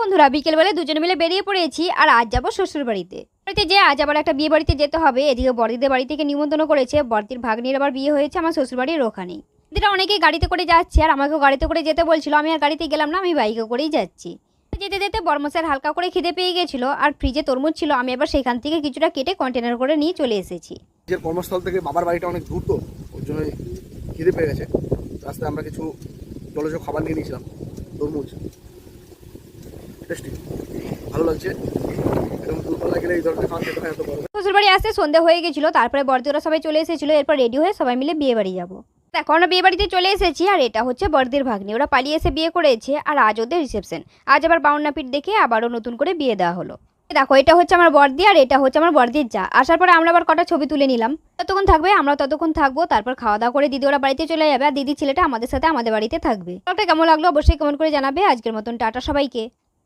বন্ধুরা বিকেলবেলা দুজনে মিলে বেরিয়ে পড়েছি আর আজ যাব শ্বশুর বাড়িতে। বাড়িতে যে আজ আবার একটা বিয়ে বাড়িতে যেতে হবে। এদিকে বড়দিদের বাড়ি থেকে নিমন্ত্রণ করেছে। বড়দির ভাগ্নির আবার বিয়ে হয়েছে আমার শ্বশুর বাড়ির ওখানে। দিদিরা অনেকেই গাড়িতে করে যাচ্ছে আর আমাকেও গাড়িতে করে যেতে বলছিল। আমি আর গাড়িতে গেলাম না, আমি বাইকে করেই যাচ্ছি। যেতে যেতে বর্মসের হালকা করে খিদে পেয়ে গেছিল আর ফ্রিজে তরমুজ ছিল। আমি আবার সেখান থেকে কিছুটা কেটে কন্টেনার করে নিয়ে চলে এসেছি। কর্মস্থল থেকে বাবার বাড়িটা অনেক দূর তো, ওর জন্য খিদে পেয়ে গেছে। রাস্তায় আমরা কিছু জলজ খাবার নিয়ে নিয়েছিলাম, তরমুজ। টেস্টি ভালো লাগছে। খেতে হয় গেছিল, তারপরে বর্দিরা সবাই চলে এরপর রেডি হয়ে সবাই মিলে দেখো, আমরা বিয়ে বাড়িতে চলে এসেছি, আর এটা হচ্ছে ভাগ্নি। ওরা পালিয়ে এসে বিয়ে করেছে, আর আজ ওদের রিসেপশন আজ আবার দেখে আবারও নতুন করে বিয়ে দেওয়া হলো। দেখো, এটা হচ্ছে আমার বর্দি আর এটা হচ্ছে আমার বর্দির যা। আসার পরে আমরা আবার কটা ছবি তুলে নিলাম। ততক্ষণ থাকবে আমরা ততক্ষণ থাকব, তারপর খাওয়া দাওয়া করে দিদি ওরা বাড়িতে চলে যাবে, আর দিদি ছেলেটা আমাদের সাথে আমাদের বাড়িতে থাকবে। কেমন লাগল অবশ্যই কমেন্ট করে জানাবে। আজকের মতন টাটা সবাইকে।